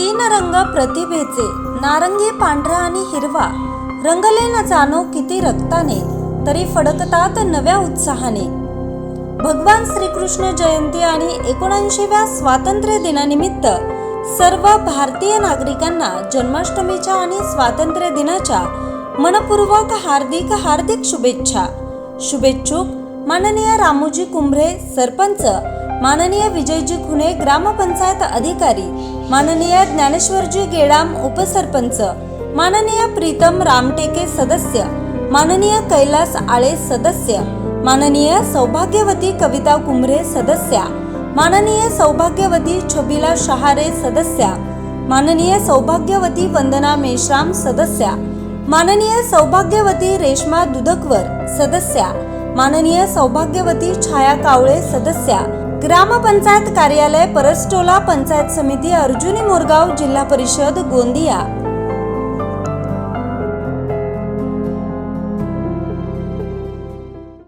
तीन रंग प्रतिभेचे नारंगी पांढरा आणि हिरवा. रंगले न जाणो किती रक्ताने तरी फडकतात नव्या उत्साहाने. भगवान श्रीकृष्ण जयंती आणि एकोणऐंशीव्या स्वातंत्र्य दिनानिमित्त सर्व भारतीय नागरिकांना जन्माष्टमीच्या आणि स्वातंत्र्य दिनाच्या मनपूर्वक हार्दिक हार्दिक शुभेच्छा. शुभेच्छुक माननीय रामोजी कुंभरे सरपंच माननीय विजयजी खुने ग्रामपंचायत अधिकारी माननीय ज्ञानेश्वरजी गेडाम उपसरपंच माननीय प्रीतम रामटेके सदस्य माननीय कैलास आळे सदस्य माननीय सौभाग्यवती कविता कुंभरे सदस्या माननीय सौभाग्यवती छबिला शहारे सदस्या माननीय सौभाग्यवती वंदना मेश्राम सदस्या माननीय सौभाग्यवती रेश्मा दुधकवर सदस्या माननीय सौभाग्यवती छाया कावळे सदस्या ग्रामपंचायत कार्यालय परस्टोला पंचायत समिती अर्जुनी मोरगाव जिल्हा परिषद गोंदिया.